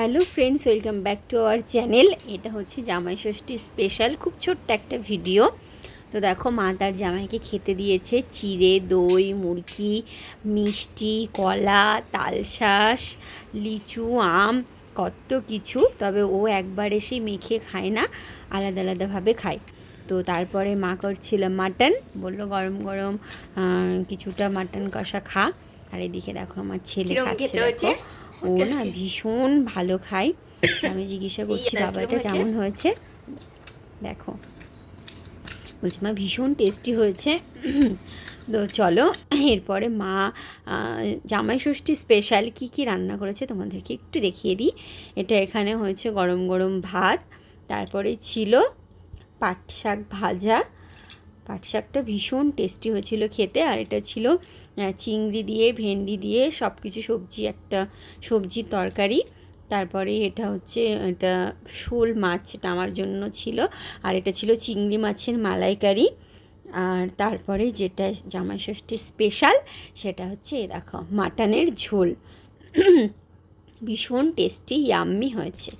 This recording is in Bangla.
Hello friends welcome back to our channel. এটা হচ্ছে জামাই ষষ্ঠী স্পেশাল। খুব ছোট্ট একটা ভিডিও। তো দেখো মা তার জামাইকে খেতে দিয়েছে চিড়ে দই মুরগি মিষ্টি কলা তালশাঁস লিচু আম কত কিছু। তবে ও একবার এসে মেখে খায় না আলাদা আলাদাভাবে খায়। তো তারপরে মা করছিল মাটন। বলল গরম গরম কিছুটা মাটন কষা খা। আর এদিকে দেখো আমার ছেলে খাচ্ছে দেখো। ও না ভীষণ ভালো খায়। আমি জিজ্ঞাসা করছি এটা বাবা এটা কেমন হয়েছে? দেখো। বলছি মা ভীষণ টেস্টি হয়েছে। তো চলো এরপরে মা জামাই ষষ্ঠী স্পেশাল কী কী রান্না করেছে তোমাদেরকে একটু দেখিয়ে দিই। এটা এখানে হয়েছে গরম গরম ভাত তারপরে ছিল পাট শাক ভাজা পাট শাকটা ভীষণ টেস্টি হয়েছিল খেতে, আর এটা ছিল চিংড়ি দিয়ে, ভেন্ডি দিয়ে সব কিছু সবজি, একটা সবজির তরকারি। তারপরে এটা হচ্ছে, এটা শোল মাছ, এটা আমার জন্য ছিল। আর এটা ছিল চিংড়ি মাছের মালাইকারি। আর তারপরে যেটা জামাই ষষ্ঠী স্পেশাল সেটা হচ্ছে এ দেখো, মাটনের ঝোল। ভীষণ টেস্টি ইয়াম্মি হয়েছে।